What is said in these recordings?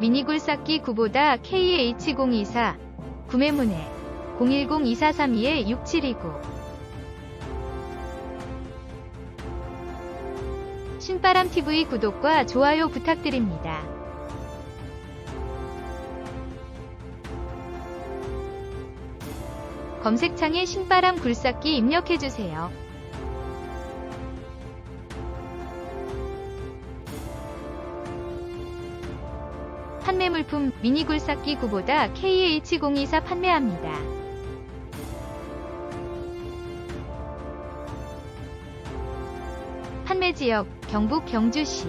미니굴 쌓기 9보다 KH024 구매문의 010-2432-6729 신바람TV 구독과 좋아요 부탁드립니다. 검색창에 신바람 굴삭기 입력해주세요. 판매 물품 미니 굴삭기 9보다 KH024 판매합니다. 판매 지역 경북 경주시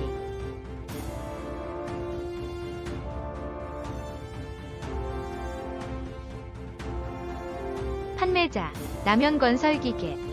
판매자 남현건설기계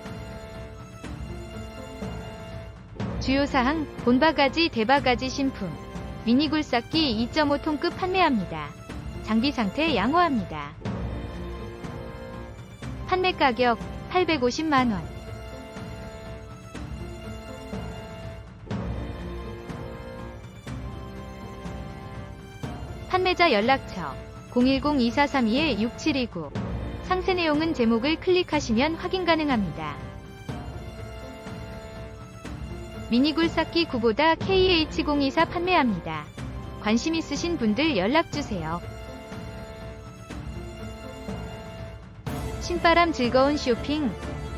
주요사항, 본바가지 대바가지 신품, 미니굴 쌓기 2.5톤급 판매합니다. 장비 상태 양호합니다. 판매 가격 850만원. 판매자 연락처 010-2432-6729 상세 내용은 제목을 클릭하시면 확인 가능합니다. 미니굴 쌓기 9보다 KH024 판매합니다. 관심 있으신 분들 연락주세요. 신바람 즐거운 쇼핑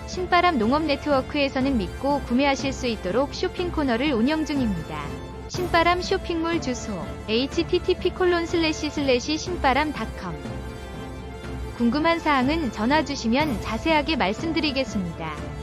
신바람 농업 네트워크에서는 믿고 구매하실 수 있도록 쇼핑 코너를 운영 중입니다. 신바람 쇼핑몰 주소 http 콜론 슬래시 슬래시 신바람닷컴 궁금한 사항은 전화 주시면 자세하게 말씀드리겠습니다.